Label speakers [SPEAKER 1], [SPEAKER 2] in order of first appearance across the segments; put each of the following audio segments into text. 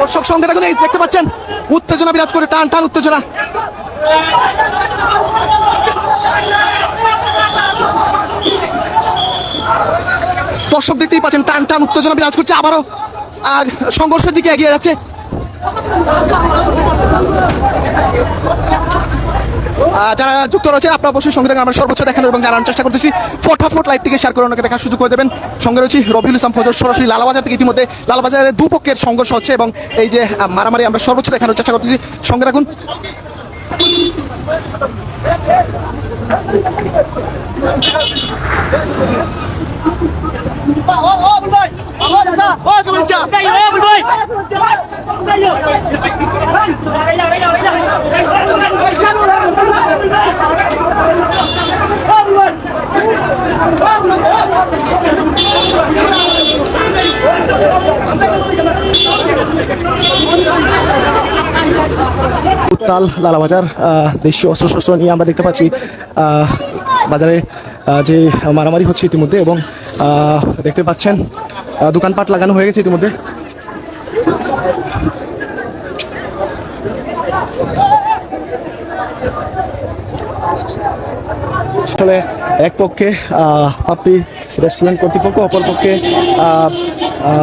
[SPEAKER 1] দর্শক সঙ্গে দেখুন, এই দেখতে পাচ্ছেন, উত্তেজনা বিরাজ করে টান টান উত্তেজনা। দর্শক দেখতেই পাচ্ছেন, টান টান উত্তেজনা বিরাজ করছে আবারও, আর সংঘর্ষের দিকে এগিয়ে যাচ্ছে। যারা যুক্ত রয়েছে আপনারা অবশ্যই সঙ্গে থাকুন, আমরা সর্বোচ্চ দেখানোর এবং জানানোর চেষ্টা করতেছি। ফটাফট লাইভটিকে শেয়ার করে ওনাকে দেখার সুযোগ করে দেবেন। সঙ্গে রয়েছে রবিউল ইসলাম ফজর সরাসরি লালাবাজার থেকে ইতিমধ্যে লালবাজারের দুপক্ষের সংঘর্ষ হচ্ছে এবং এই যে মারামারি আমরা সর্বোচ্চ দেখানোর চেষ্টা করতেছি। সঙ্গে থাকুন। উত্তাল লালাবাজার আহ, দেশীয় অস্ত্রশস্ত্র নিয়ে আমরা দেখতে পাচ্ছি আহ, বাজারে যে মারামারি হচ্ছে ইতিমধ্যে এবং আহ, দেখতে পাচ্ছেন দোকানপাট লাগানো হয়ে গেছে ইতিমধ্যে। আসলে এক পক্ষে পাপড়ি রেস্টুরেন্ট কর্তৃপক্ষ, অপর পক্ষে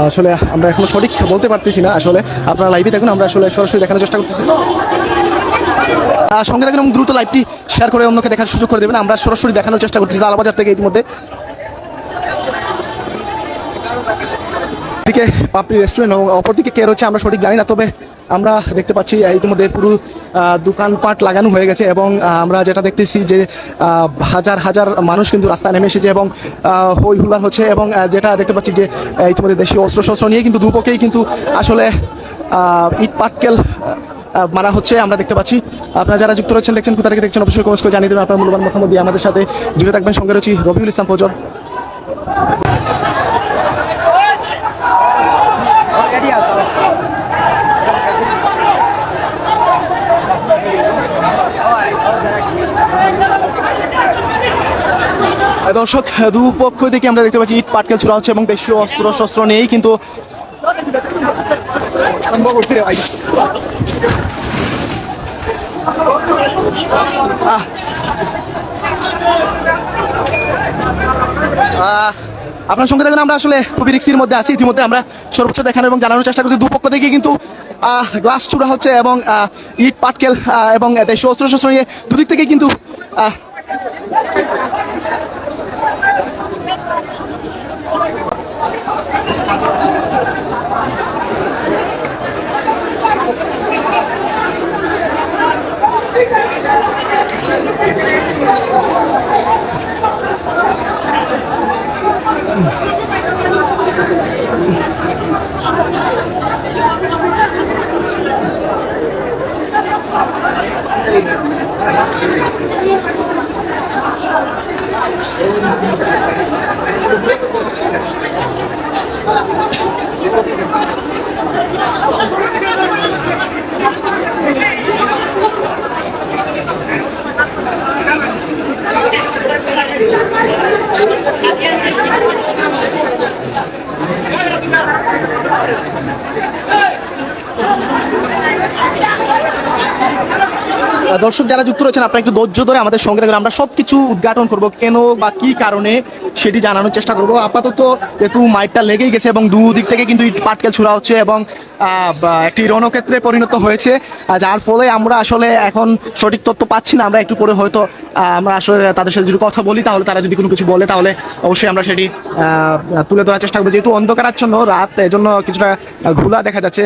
[SPEAKER 1] আসলে আমরা এখনও সঠিক বলতে পারতেছি না। আসলে আপনারা লাইভে দেখুন, আমরা আসলে সরাসরি দেখানোর চেষ্টা করতেছি। সঙ্গে এবং দ্রুত লাইভটি শেয়ার করে অন্যকে দেখার সুযোগ করে দেবেন। আমরা সরাসরি দেখানোর চেষ্টা করতেছি লালবাজার থেকে ইতিমধ্যে। দিকে পাপড়ি রেস্টুরেন্ট এবং অপরদিকে কে রয়েছে আমরা সঠিক জানি না, তবে আমরা দেখতে পাচ্ছি ইতিমধ্যে পুরো দোকানপাট লাগানো হয়ে গেছে এবং আমরা যেটা দেখতেছি যে হাজার হাজার মানুষ কিন্তু রাস্তায় নেমে এসেছে এবং হই হুল্লার হচ্ছে এবং যেটা দেখতে পাচ্ছি যে ইতিমধ্যে দেশীয় অস্ত্রশস্ত্র নিয়ে কিন্তু দুপক্ষেই কিন্তু আসলে ইট পাটকেল মারা হচ্ছে আমরা দেখতে পাচ্ছি। আপনারা যারা যুক্ত রয়েছেন, দেখছেন, কোথা থেকে দেখছেন, অবশ্যই কমেন্টস করে জানিয়ে দেবেন। আপনার মূল্যবান মতামত দিয়ে আমাদের সাথে জুড়ে থাকবেন। সঙ্গে রয়েছি রবিউল ইসলাম ফজল। দর্শক দুপক্ষ থেকে আমরা দেখতে পাচ্ছি ইট, পাটকেল ছোড়া হচ্ছে এবং দেশীয় অস্ত্র শস্ত্র নেই, কিন্তু আপনার সঙ্গে দেখুন, আমরা আসলে খুবই রিক্সির মধ্যে আছি, ইতিমধ্যে আমরা সর্বোচ্চ দেখানোর এবং জানানোর চেষ্টা করছি দুপক্ষ থেকে কিন্তু গ্লাস চূড়া হচ্ছে এবং ইট, পাটকেল এবং দেশীয় অস্ত্র শস্ত্র নিয়ে দুদিক থেকে কিন্তু আহ, আহ, Thank you. দর্শক যারা যুক্ত রয়েছেন, আপনারা একটু ধৈর্য ধরে আমাদের সঙ্গে আমরা সব কিছু উদ্ঘাটন করব। কেন বা কি কারণে সেটি জানানোর চেষ্টা করব। আপাতত যেহেতু মাইকটা লেগেই গেছে এবং দুদিক থেকে কিন্তু ইট পাটকেল ছুড়া হচ্ছে এবং একটি রণক্ষেত্রে পরিণত হয়েছে। যার ফলে আমরা আসলে এখন সঠিক তথ্য পাচ্ছি না। আমরা একটু পরে হয়তো আমরা আসলে তাদের সাথে যদি কথা বলি, তাহলে তারা যদি কোনো কিছু বলে, তাহলে অবশ্যই আমরা সেটি তুলে ধরার চেষ্টা করব। যেহেতু অন্ধকারাচ্ছন্ন রাত, এজন্য কিছুটা ঘোলা দেখা যাচ্ছে।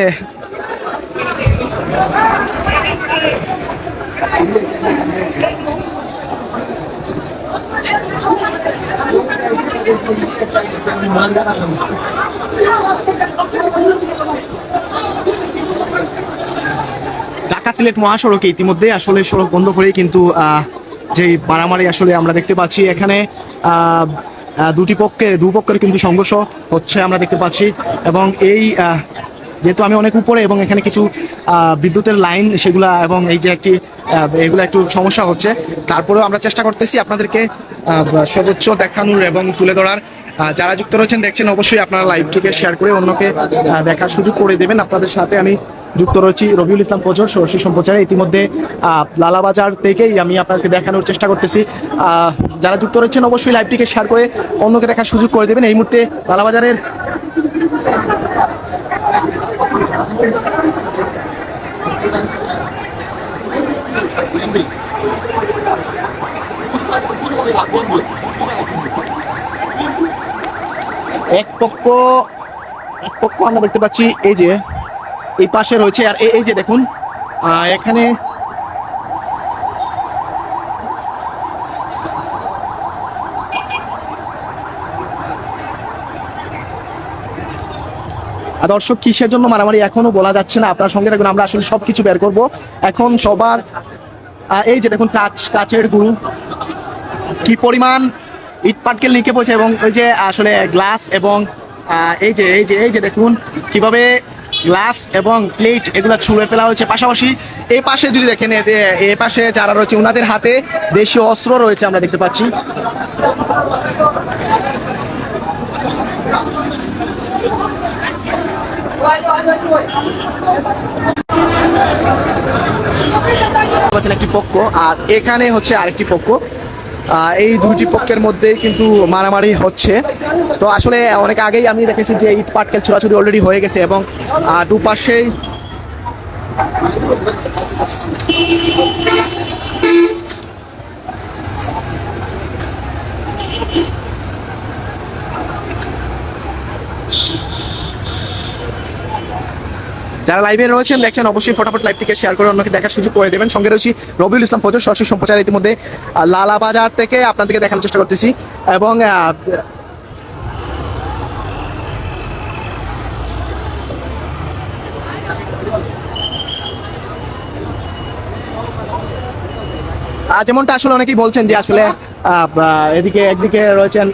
[SPEAKER 1] ঢাকা সিলেট মহাসড়কে ইতিমধ্যে আসলে সড়ক বন্ধ করে কিন্তু যে মারামারি আসলে আমরা দেখতে পাচ্ছি। এখানে দুটি পক্ষে দুপক্ষের কিন্তু সংঘর্ষ হচ্ছে আমরা দেখতে পাচ্ছি। এবং এই যেহেতু আমি অনেক উপরে এবং এখানে কিছু বিদ্যুতের লাইন সেগুলা এবং এই যে একটি এগুলো একটু সমস্যা হচ্ছে। তারপরেও আমরা চেষ্টা করতেছি আপনাদেরকে সর্বোচ্চ দেখানোর এবং তুলে ধরার। যারা যুক্ত রয়েছেন, দেখছেন, অবশ্যই আপনারা লাইভটিকে শেয়ার করে অন্যকে দেখার সুযোগ করে দেবেন। আপনাদের সাথে আমি যুক্ত রয়েছি রবিউল ইসলাম ফজর সরষি সম্প্রচারে। ইতিমধ্যে লালাবাজার থেকেই আমি আপনাকে দেখানোর চেষ্টা করতেছি। যারা যুক্ত রয়েছেন, অবশ্যই লাইভটিকে শেয়ার করে অন্যকে দেখার সুযোগ করে দেবেন। এই মুহূর্তে লালাবাজারের এক পক্ষ এক পক্ষ আমরা দেখতে পাচ্ছি, এই যে, এই পাশে রয়েছে, আর এই- যে দেখুন এখানে দর্শক, কিসের জন্য মারামারি এখনও বলা যাচ্ছে না? আপনার সঙ্গে থাকুন, আমরা আসলে সবকিছু বের করব। এখন সবার এই যে দেখুন কাচ, কাচের গুরু। কি পরিমাণ ইট পাটকেল নিকে পড়ছে এবং ওই যে আসলে গ্লাস এবং এই যে এই যে এই যে দেখুন কীভাবে গ্লাস এবং প্লেট এগুলো ছুঁড়ে ফেলা হয়েছে। পাশাপাশি এই পাশে যদি দেখেন, এ- পাশে যারা রয়েছে ওনাদের হাতে দেশীয় অস্ত্র রয়েছে, আমরা দেখতে পাচ্ছি। একটি পক্ষ, আর এখানে হচ্ছে আরেকটি পক্ষ। এই দুইটি পক্ষের মধ্যে কিন্তু মারামারি হচ্ছে। তো আসলে অনেক আগেই আমি দেখেছি যে ইট পাটকেল ছোড়াছুড়ি অলরেডি হয়ে গেছে এবং দুপাশেই যারা লাইভে রয়েছেন, দেখছেন, অবশ্যই ফটাফট লাইভটিকে শেয়ার করে অন্যকে দেখার সুযোগ করে দেবেন। সঙ্গে রয়েছি রবিউল ইসলাম ফজর সরাসরি সম্প্রচার ইতিমধ্যে লালা বাজার থেকে আপনাদেরকে দেখানোর চেষ্টা করতেছি। এবং যেমনটা আসলে অনেকেই বলছেন যে আসলে এদিকে একদিকে রয়েছেন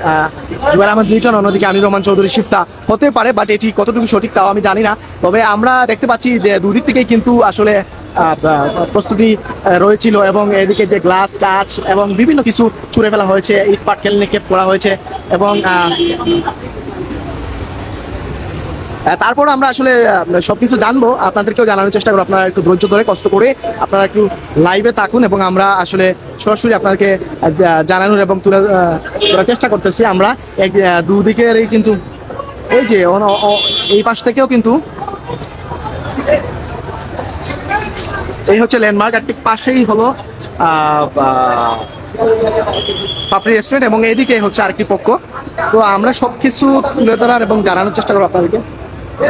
[SPEAKER 1] জুয়েল আহমদ লিটন, অন্যদিকে আমির রহমান চৌধুরী শিফতা। হতে পারে বাট এটি কতটুকু সঠিক তাও আমি জানি না। তবে আমরা দেখতে পাচ্ছি যে দুদিক থেকেই কিন্তু আসলে প্রস্তুতি রয়েছিল এবং এদিকে যে গ্লাস, কাচ এবং বিভিন্ন কিছু ছুঁড়ে ফেলা হয়েছে ইট পাটকেল নিক্ষেপ করা হয়েছে এবং তারপর আমরা আসলে আহ, সবকিছু জানব। আপনাদেরকেও জানানোর চেষ্টা করব। আপনারা একটু ধৈর্য ধরে কষ্ট করে আপনারা একটু লাইভে থাকুন এবং আমরা আসলে সরাসরি আপনাদেরকে জানানোর এবং তুলে চেষ্টা করতেছি আমরা। এক আহ, দুদিকেরই কিন্তু এই যে এই পাশ থেকেও কিন্তু এই হচ্ছে ল্যান্ডমার্ক আর ঠিক পাশেই হলো পাপড়ি রেস্টুরেন্ট এবং এইদিকে হচ্ছে আরেকটি পক্ষ। তো আমরা সবকিছু তুলে ধরার এবং জানানোর চেষ্টা করব আপনাদেরকে। দর্শক,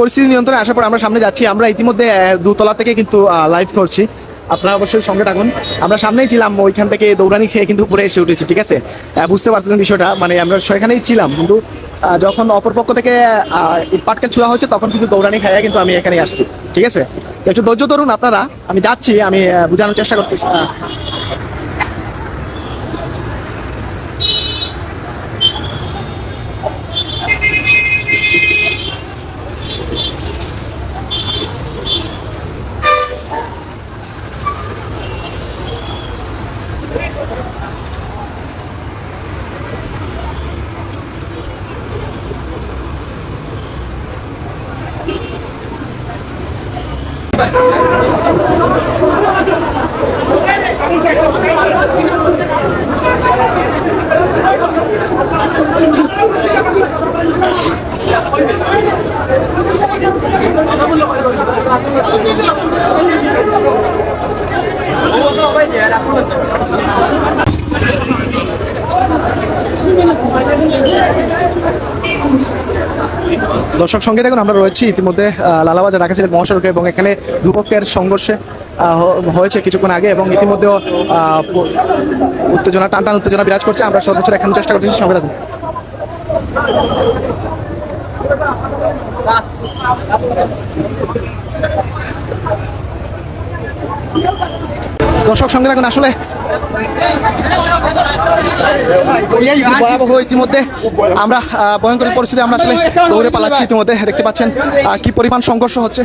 [SPEAKER 1] পরিস্থিতি নিয়ন্ত্রণে আসার পর আমরা সামনে যাচ্ছি। আমরা ইতিমধ্যে দুতলা থেকে কিন্তু লাইভ করছি। আপনারা অবশ্যই সঙ্গে থাকুন। আমরা সামনেই ছিলাম, ওইখান থেকে দৌড়ানি খেয়ে কিন্তু উপরে এসে উঠেছি, ঠিক আছে? বুঝতে পারছেন বিষয়টা। মানে আমরা সেখানেই ছিলাম, কিন্তু যখন অপর পক্ষ থেকে পাটকে ছোঁয়া হচ্ছে তখন কিন্তু দৌড়ানি খাইয়া কিন্তু আমি এখানে আসছি। ঠিক আছে? একটু ধৈর্য ধরুন আপনারা। আমি যাচ্ছি, আমি বোঝানোর চেষ্টা করতেছি। দর্শক সঙ্গে দেখুন, আমরা রয়েছি ইতিমধ্যে লালাবাজার ঢাকা সিলেট মহাসড়কে এবং এখানে দুপক্ষের সংঘর্ষে হয়েছে কিছুক্ষণ আগে এবং ইতিমধ্যে উত্তেজনা টান টান উত্তেজনা বিরাজ করছে। আমরা সর্বোচ্চ দেখানোর চেষ্টা করছি সঙ্গে থাকুন। দর্শক সঙ্গে থাকুন আসলে। ইতিমধ্যে আমরা ভয়ঙ্কর পরিস্থিতি আমরা আসলে দৌড়ে পালাচ্ছি ইতিমধ্যে। দেখতে পাচ্ছেন কি পরিমাণ সংঘর্ষ হচ্ছে।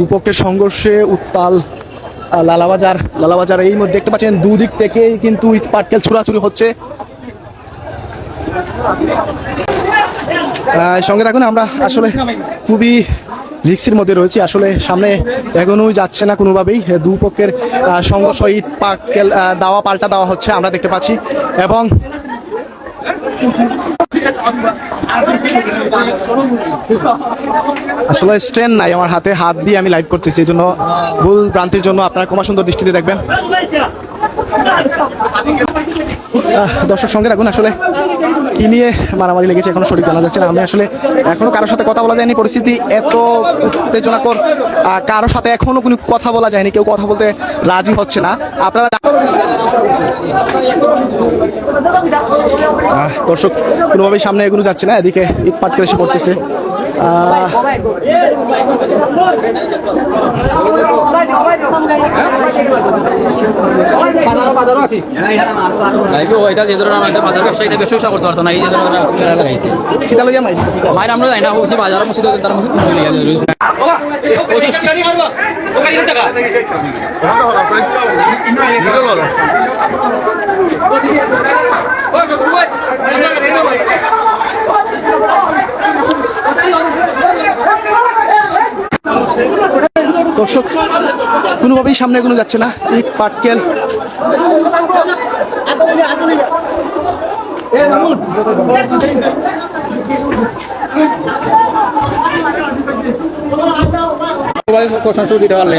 [SPEAKER 1] দুপক্ষের সংঘর্ষে উত্তাল লালাবাজার লালাবাজার এই মধ্যে দেখতে পাচ্ছেন দুদিক থেকে কিন্তু ইট পাটকেল ছুড়াছুড়ি হচ্ছে। সঙ্গে থাকুন, আমরা আসলে খুবই রিক্সের মধ্যে রয়েছি। আসলে সামনে এগোনোই যাচ্ছে না কোনোভাবেই। দুপক্ষের সংঘর্ষ, ইট পাটকেল দাওয়া, পাল্টা দেওয়া হচ্ছে, আমরা দেখতে পাচ্ছি। এবং আসলে স্ট্যান্ড নাই আমার হাতে, হাত দিয়ে আমি লাইভ করতেছি, এই জন্য ভুল ভ্রান্তির জন্য আপনারা ক্ষমা সুন্দর দৃষ্টিতে দেখবেন। দর্শক সঙ্গে রাখুন, আসলে কি নিয়ে মারামারি লেগেছে এখনও সঠিক জানা যাচ্ছে না। আমি আসলে এখনও কারোর সাথে কথা বলা যায়নি, পরিস্থিতি এত উত্তেজনাকর কারোর সাথে এখনও কোনো কথা বলা যায়নি, কেউ কথা বলতে রাজি হচ্ছে না। আপনারা দর্শক কোনোভাবেই সামনে এগুলো যাচ্ছে না, এদিকে ইট করে এসে পড়তেছে।
[SPEAKER 2] ওইটা যে ধরনের আমাদের বাজার ব্যবসায়ীদের বেশি উৎসাহ করতে পারতো না এই যে ধরনের লাগাইছে। মায়ের আমরা যাই না
[SPEAKER 1] দর্শক কোনোভাবেই সামনে এগুলো যাচ্ছে না। ইট পাটকেল।
[SPEAKER 2] সবাই কোশ্চেন পারলে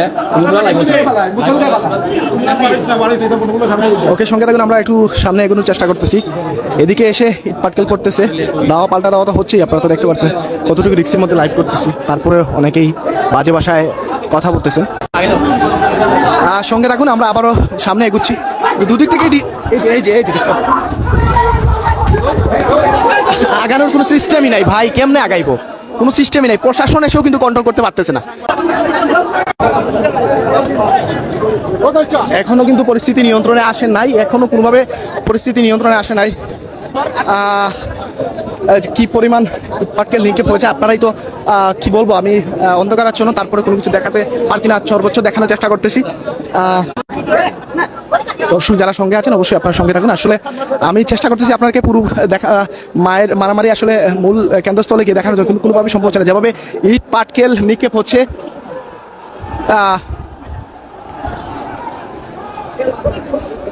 [SPEAKER 1] ওকে সঙ্গে থাকুন আমরা একটু সামনে এগোনোর চেষ্টা করতেছি। এদিকে এসে পাটকেল করতেছে। দাওয়া পাল্টা দাওয়া তো হচ্ছেই আপনারা তো দেখতে পাচ্ছেন। কতটুকু রিক্সের মধ্যে লাইভ করতেছি। তারপরে অনেকেই বাজে ভাষায় কথা বলতেছেন। সঙ্গে রাখুন আমরা আবারও সামনে এগুচ্ছি। দুদিক থেকে এই এই যে এই যে দেখতে পাচ্ছেন। আগানোর কোনো সিস্টেমই নাই। ভাই কেমনে আগাইবো? কোনো সিস্টেমই নাই। প্রশাসন এসেও কিন্তু কন্ট্রোল করতে পারতেছে না। এখনও কিন্তু পরিস্থিতি নিয়ন্ত্রণে আসে নাই। এখনও কোনোভাবে পরিস্থিতি নিয়ন্ত্রণে আসে নাই। আহ, কি পরিমাণ পাটকেল লিঙ্কে পড়েছে আপনারাই তো কি বলব আমি আহ, অন্ধকার আচ্ছন্ন তারপরে কোনো কিছু দেখাতে পারছি না সর্বোচ্চ দেখানোর চেষ্টা করতেছি। দর্শক যারা সঙ্গে আছেন অবশ্যই আপনার সঙ্গে থাকুন। আসলে আমি চেষ্টা করতেছি আপনাকে পুরো দেখা মায়ের মারামারি আসলে মূল কেন্দ্রস্থলে গিয়ে দেখানো জন্য কিন্তু কোনোভাবে সম্ভব হচ্ছে না। যেভাবে ইট পাটকেল নিক্ষেপ হচ্ছে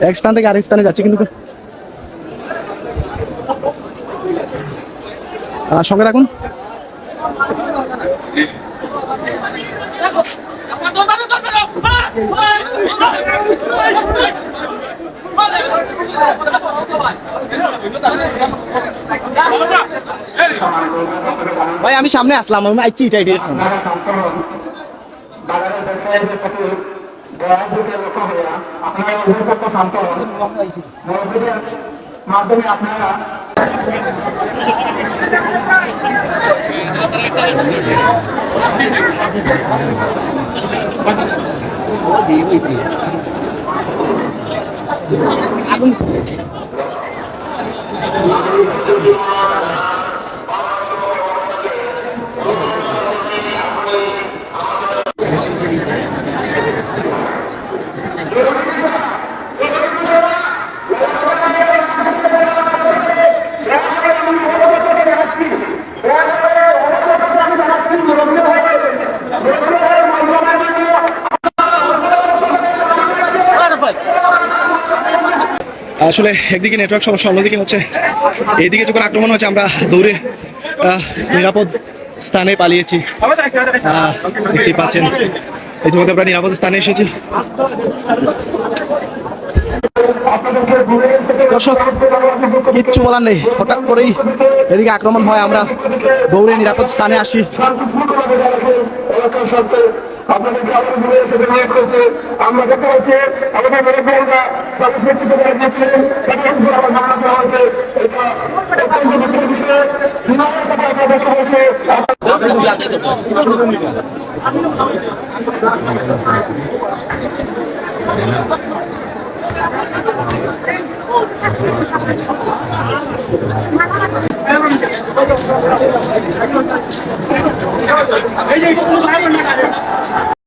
[SPEAKER 1] এক স্থান থেকে আরেক স্থানে যাচ্ছে কিন্তু সঙ্গে রাখুন। ভাই আমি সামনে আসলাম আমি আইছি এটা এটা।
[SPEAKER 3] আপনারা অভিযোগপত্র
[SPEAKER 1] আসলে একদিকে নেটওয়ার্ক সমস্যা অন্যদিকে হচ্ছে এইদিকে যখন আক্রমণ হচ্ছে আমরা দৌড়ে নিরাপদ স্থানে পালিয়েছি। আহ, দেখতেই পাচ্ছেন। ইতিমধ্যে আমরা নিরাপদ স্থানে এসেছি। দর্শক কিচ্ছু বলার নেই। হঠাৎ করেই এদিকে আক্রমণ হয় আমরা দৌড়ে নিরাপদ স্থানে আসি।
[SPEAKER 2] সাথে আপনাদেরকে আবার ঘুরে এসে অনুরোধ করছে আমরা দেখতে পাচ্ছি, আমাদের মেরে ফেলরা তাদের ব্যক্তিগত করে দিচ্ছে তাদের আপনাদের
[SPEAKER 4] এই যে